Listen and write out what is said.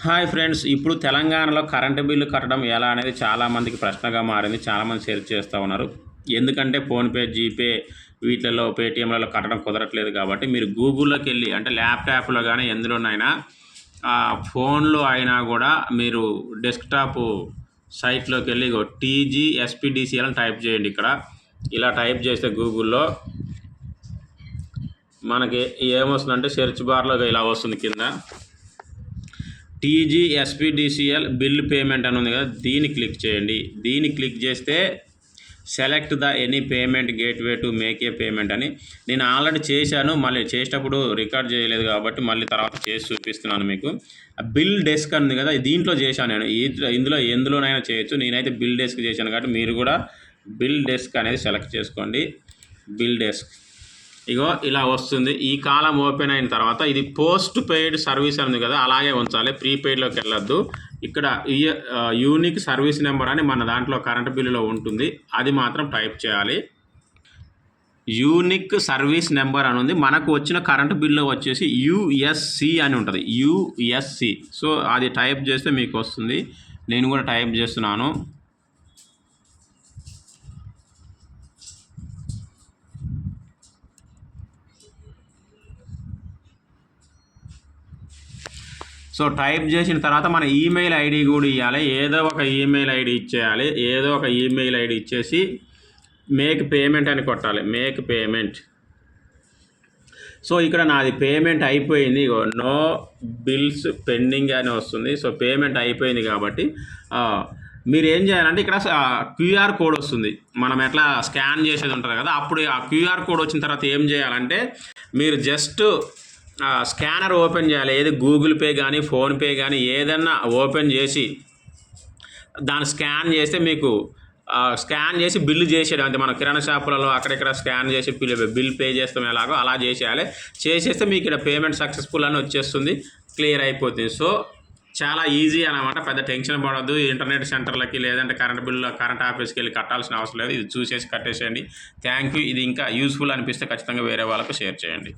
Hi friends ఇప్పుడు తెలంగాణలో current bill కట్టడం ఎలా అనేది చాలామందికి ప్రశ్నగా మారింది చాలామంది షేర్ చేస్తూ ఉన్నారు. ఎందుకంటే ఫోన్పే జీపే వీటిలలో పేటిఎంలలో కట్టడం కుదరట్లేదు కాబట్టి మీరు గూగుల్లోకి వెళ్ళి అంటే ల్యాప్టాప్లో కానీ ఎందులోనైనా ఆ, ఫోన్లో అయినా కూడా మీరు డెస్క్టాప్ సైట్లోకి వెళ్ళి టీజీ ఎస్పీడీసీఎల్ అని టైప్ చేయండి ఇక్కడ. ఇలా టైప్ చేస్తే గూగుల్లో మనకి ఏమొస్తుందంటే సెర్చ్ బార్లో ఇలా వస్తుంది కింద. టీజీఎస్పిడిసీఎల్ బిల్ పేమెంట్ అని ఉంది కదా దీన్ని క్లిక్ చేయండి. దీన్ని క్లిక్ చేస్తే select the any payment gateway to make a payment అని. నేను ఆల్రెడీ చేశాను మళ్ళీ చేసేటప్పుడు రికార్డ్ చేయలేదు కాబట్టి మళ్ళీ తర్వాత చేసి చూపిస్తున్నాను మీకు. బిల్ డెస్క్ అని ఉంది కదా దీంట్లో చేశాను నేను. ఇందులో ఎందులోనైనా చేయొచ్చు. నేనైతే బిల్ డెస్క్ చేశాను కాబట్టి మీరు కూడా బిల్ డెస్క్ అనేది సెలెక్ట్ చేసుకోండి. BillDesk. ఇగో ఇలా వస్తుంది. ఈ కాలం ఓపెన్ అయిన తర్వాత ఇది పోస్ట్ పెయిడ్ సర్వీస్ అని ఉంది కదా అలాగే ఉంచాలి. ప్రీపెయిడ్లోకి వెళ్ళొద్దు. ఇక్కడ యూనిక్ సర్వీస్ నెంబర్ అని మన దాంట్లో కరెంట్ బిల్లులో ఉంటుంది. అది మాత్రం టైప్ చేయాలి. యూనిక్ సర్వీస్ నెంబర్ అని ఉంది. మనకు వచ్చిన కరెంటు బిల్లు వచ్చేసి యుఎస్సి అని ఉంటుంది. యుఎస్సి. సో అది టైప్ చేస్తే మీకు వస్తుంది. నేను కూడా టైప్ చేస్తున్నాను. సో టైప్ చేసిన తర్వాత మన ఈమెయిల్ ఐడి కూడా ఇవ్వాలి ఏదో ఒక ఈమెయిల్ ఐడి ఇచ్చేయాలి. ఏదో ఒక ఈమెయిల్ ఐడి ఇచ్చేసి మేక్ పేమెంట్ అని కొట్టాలి. మేక్ పేమెంట్ సో ఇక్కడ నాది పేమెంట్ అయిపోయింది. ఇగో నో బిల్స్ పెండింగ్ అని వస్తుంది. సో పేమెంట్ అయిపోయింది కాబట్టి మీరు ఏం చేయాలంటే ఇక్కడ క్యూఆర్ కోడ్ వస్తుంది. మనం ఎట్లా స్కాన్ చేసేది ఉంటుంది కదా అప్పుడు ఆ క్యూఆర్ కోడ్ వచ్చిన తర్వాత ఏం చేయాలంటే మీరు జస్ట్ స్కానర్ ఓపెన్ చేయాలి. ఏది గూగుల్ పే కానీ ఫోన్పే కానీ ఏదన్నా ఓపెన్ చేసి దాన్ని స్కాన్ చేస్తే మీకు స్కాన్ చేసి బిల్లు చేసేయడం. అంటే మనం కిరాణా షాపులలో అక్కడిక్కడ స్కాన్ చేసి బిల్ బిల్ పే చేస్తాం ఎలాగో అలా చేసేయాలి. చేసేస్తే మీకు ఇక్కడ పేమెంట్ సక్సెస్ఫుల్ అని వచ్చేస్తుంది. క్లియర్ అయిపోతుంది. సో చాలా ఈజీ అనమాట పెద్ద టెన్షన్ పడద్దు. ఇంటర్నెట్ సెంటర్లకి లేదంటే కరెంట్ బిల్లు కరెంట్ ఆఫీస్కి వెళ్ళి కట్టాల్సిన అవసరం లేదు. ఇది చూసేసి కట్టేసేయండి. Thank you. ఇది ఇంకా యూస్ఫుల్ అనిపిస్తే ఖచ్చితంగా వేరే వాళ్ళకు షేర్ చేయండి.